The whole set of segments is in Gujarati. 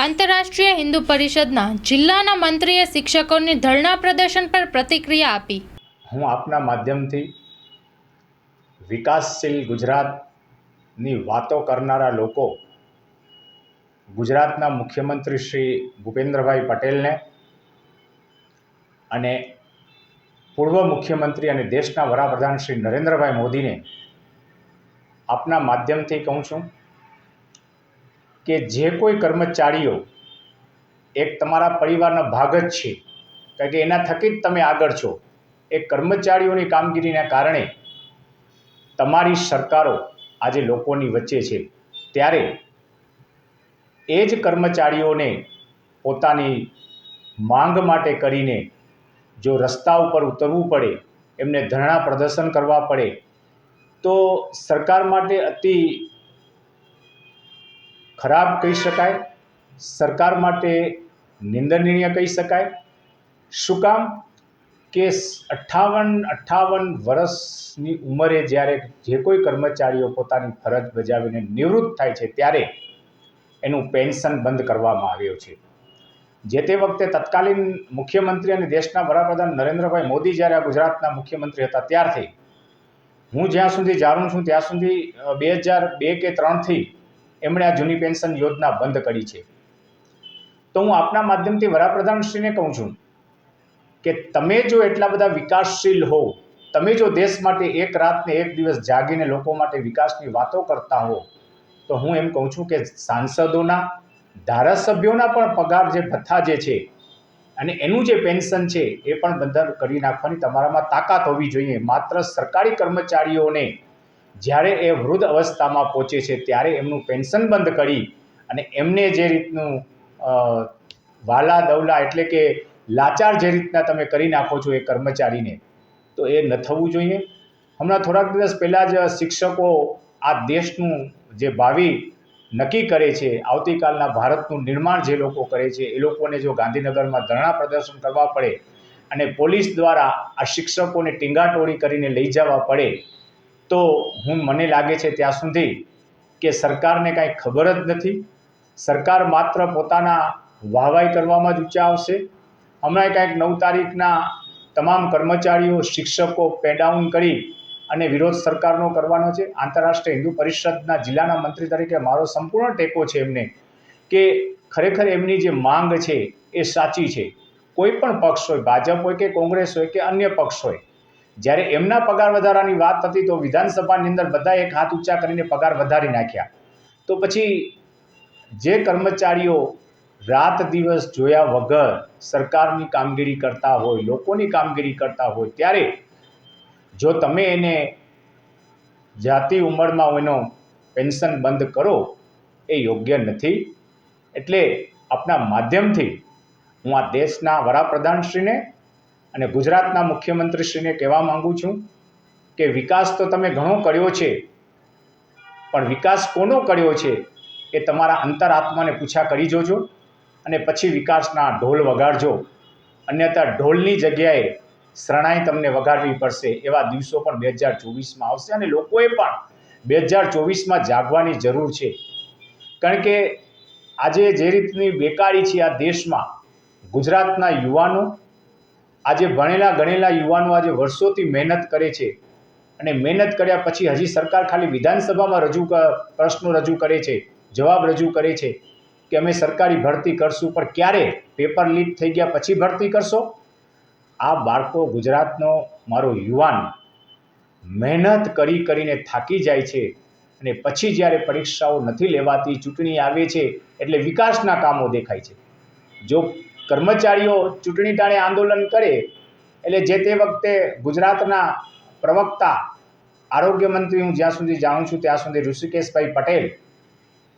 આંતરરાષ્ટ્રીય હિન્દુ પરિષદના જિલ્લાના મંત્રીએ શિક્ષકોની ધરણા પ્રદર્શન પર પ્રતિક્રિયા આપી. હું આપના માધ્યમથી વિકાસશીલ ગુજરાતની વાતો કરનારા લોકો, ગુજરાતના મુખ્યમંત્રી શ્રી ભૂપેન્દ્રભાઈ પટેલને અને પૂર્વ મુખ્યમંત્રી અને દેશના વડાપ્રધાન શ્રી નરેન્દ્રભાઈ મોદીને આપના માધ્યમથી કહું છું કે જે કોઈ કર્મચારીઓ એક તમારા પરિવારના ભાગ જ છે, કારણ કે એના થકી જ તમે આગળ છો, એ કર્મચારીઓની કામગીરીના કારણે તમારી સરકારો આજે લોકોની વચ્ચે છે. ત્યારે એ જ કર્મચારીઓને પોતાની માંગ માટે કરીને જો રસ્તા ઉપર ઉતરવું પડે, એમને ધરણા પ્રદર્શન કરવા પડે, તો સરકાર માટે અતિ ખરાબ કહી શકાય, સરકાર માટે નિંદનીય કહી શકાય. શું કામ? કે અઠ્ઠાવન અઠ્ઠાવન વર્ષની ઉંમરે જ્યારે જે કોઈ કર્મચારીઓ પોતાની ફરજ બજાવીને નિવૃત્ત થાય છે, ત્યારે એનું પેન્શન બંધ કરવામાં આવ્યું છે. જે તે વખતે તત્કાલીન મુખ્યમંત્રી અને દેશના વડાપ્રધાન નરેન્દ્રભાઈ મોદી જ્યારે આ ગુજરાતના મુખ્યમંત્રી હતા, ત્યારથી હું જ્યાં સુધી જાણું છું, ત્યાં સુધી બે હજાર બે કે ત્રણથી એમણે આ જૂની પેન્શન યોજના બંધ કરી છે. તો હું આપના માધ્યમથી વડાપ્રધાનશ્રીને કહું છું કે તમે જો એટલા બધા વિકાસશીલ હો તમે જો દેશ માટે એક રાતને એક દિવસ જાગીને લોકો માટે વિકાસની વાતો કરતા હો તો હું એમ કહું છું કે સાંસદોના, ધારાસભ્યોના પણ પગાર જે ભથ્થા જે છે અને એનું જે પેન્શન છે એ પણ બંધ કરી નાખવાની તમારામાં તાકાત હોવી જોઈએ. માત્ર સરકારી કર્મચારીઓને જ્યારે એ વૃદ્ધ અવસ્થામાં પહોંચે છે, ત્યારે એમનું પેન્શન બંધ કરી અને એમને જે રીતનું વાલા દવલા એટલે કે લાચાર જે રીતના તમે કરી નાખો છો એ કર્મચારીને, તો એ ન થવું જોઈએ. હમણાં થોડાક દિવસ પહેલાં જ શિક્ષકો આ દેશનું જે ભાવિ નક્કી કરે છે, આવતીકાલના ભારતનું નિર્માણ જે લોકો કરે છે, એ લોકોને જો ગાંધીનગરમાં ધરણા પ્રદર્શન કરવા પડે અને પોલીસ દ્વારા આ શિક્ષકોને ટીંગાટોળી કરીને લઈ જવા પડે તો હું મને લાગે છે ત્યાં સુધી કે સરકારને કાંઈ ખબર જ નથી. સરકાર માત્ર પોતાના વાહવાઈ કરવામાં જ ઊંચા આવશે. હમણાં કાંઈક નવ તારીખના તમામ કર્મચારીઓ, શિક્ષકો પેડાઉન કરી અને વિરોધ સરકારનો કરવાનો છે. આંતરરાષ્ટ્રીય હિન્દુ પરિષદના જિલ્લાના મંત્રી તરીકે મારો સંપૂર્ણ ટેકો છે એમને કે ખરેખર એમની જે માંગ છે એ સાચી છે. કોઈ પણ પક્ષ હોય, ભાજપ હોય કે કોંગ્રેસ હોય કે અન્ય પક્ષ હોય જ્યારે એમના પગાર વધારાની વાત હતી તો વિધાનસભાની અંદર બધા એક હાથ ઊંચા કરીને પગાર વધારી નાખ્યા. તો પછી જે કર્મચારીઓ રાત દિવસ જોયા વગર સરકારની કામગીરી કરતા હોય, લોકોની કામગીરી કરતા હોય, ત્યારે જો તમે એને જાતિ ઉંમરમાં એનો પેન્શન બંધ કરો, એ યોગ્ય નથી. એટલે આપણા માધ્યમથી હું આ દેશના વડાપ્રધાનશ્રીને અને ગુજરાતના મુખ્યમંત્રીશ્રીને કહેવા માંગુ છું કે વિકાસ તો તમે ઘણો કર્યો છે, પણ વિકાસ કોનો કર્યો છે એ તમારા અંતરાત્માને પૂછા કરી જોજો અને પછી વિકાસના ઢોલ વગાડજો. અન્યથા ઢોલની જગ્યાએ શરણાઈ તમને વગાડવી પડશે એવા દિવસો પણ બે હજાર ચોવીસમાં આવશે અને લોકોએ પણ બે હજાર ચોવીસમાં જાગવાની જરૂર છે. કારણ કે આજે જે રીતની બેકારી છે આ દેશમાં, ગુજરાતના યુવાનો આજે ભણેલા, ગણેલા યુવાનો આજે વર્ષોથી મહેનત કરે છે અને મહેનત કર્યા પછી હજી સરકાર ખાલી વિધાનસભામાં રજૂ પ્રશ્નો રજૂ કરે છે, જવાબ રજૂ કરે છે કે અમે સરકારી ભરતી કરશું, પણ ક્યારે? પેપર લીક થઈ ગયા પછી ભરતી કરશો? આ બાળકો ગુજરાતનો મારો યુવાન મહેનત કરી કરીને થાકી જાય છે અને પછી જ્યારે પરીક્ષાઓ નથી લેવાતી, ચૂંટણી આવે છે, એટલે વિકાસના કામો દેખાય છે. જો કર્મચારીઓ ચૂંટણી ટાણે આંદોલન કરે, એટલે જે તે વખતે ગુજરાતના પ્રવક્તા, આરોગ્ય મંત્રી હું જ્યાં સુધી જાણું છું ત્યાં સુધી ઋષિકેશભાઈ પટેલ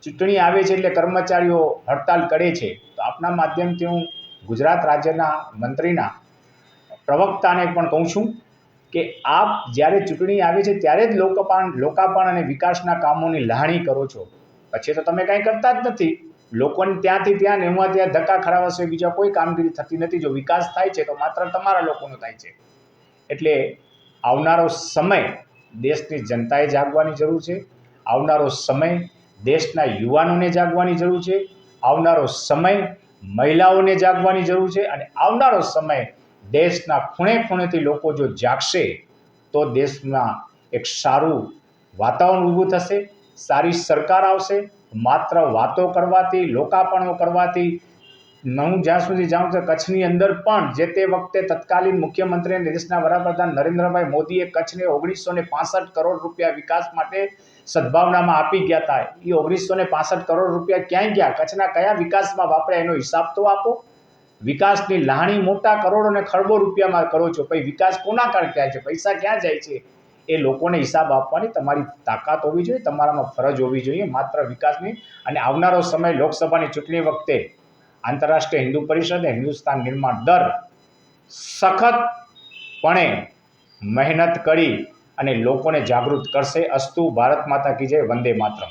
ચૂંટણી આવે છે એટલે કર્મચારીઓ હડતાલ કરે છે. તો આપના માધ્યમથી હું ગુજરાત રાજ્યના મંત્રીના પ્રવક્તાને પણ કહું છું કે આપ જ્યારે ચૂંટણી આવે છે ત્યારે જ લોકપાન લોકાપણ અને વિકાસના કામોની લાહણી કરો છો. પછી તો તમે કાંઈ કરતા જ નથી. લોકોને ત્યાંથી ત્યાં ને એમાં ત્યાં ધક્કા ખરાવા સિવાય બીજા કોઈ કામગીરી થતી નથી. જો વિકાસ થાય છે, તો માત્ર તમારા લોકોનો થાય છે. એટલે આવનારો સમય દેશની જનતાએ જાગવાની જરૂર છે. આવનારો સમય દેશના યુવાનોને જાગવાની જરૂર છે. આવનારો સમય મહિલાઓને જાગવાની જરૂર છે અને આવનારો સમય દેશના ખૂણે ખૂણેથી લોકો જો જાગશે, તો દેશમાં એક સારું વાતાવરણ ઊભું થશે, સારી સરકાર આવશે માત્ર વાતો કરવાથી લોકાપણો કરવાથી હું જ્યાં સુધી જાઉં છું કચ્છની અંદર પણ જે તે વખતે તત્કાલીન મુખ્યમંત્રી અને દેશના વડાપ્રધાન નરેન્દ્રભાઈ મોદીએ કચ્છને ઓગણીસો ને પાસઠ કરોડ રૂપિયા વિકાસ માટે સદભાવનામાં આપી ગયા હતા. એ ઓગણીસો ને પાસઠ કરોડ રૂપિયા ક્યાંય ગયા? કચ્છના કયા વિકાસમાં વાપર્યા એનો હિસાબ તો આપો. વિકાસની લાહણી મોટા કરોડો અને ખરબો રૂપિયામાં કરો છો. પછી વિકાસ કોના કારણે થાય છે? પૈસા ક્યાં જાય છે? એ લોકોને હિસાબ આપવાની તમારી તાકાત હોવી જોઈએ, તમારામાં ફરજ હોવી જોઈએ, માત્ર વિકાસની અને આવનારો સમય લોકસભાની ચૂંટણી વખતે આંતરરાષ્ટ્રીય હિન્દુ પરિષદ હિન્દુસ્તાન નિર્માણ દર સખતપણે મહેનત કરી અને લોકોને જાગૃત કરશે. અસ્તુ ભારત માતા કી જય, વંદે માતરમ.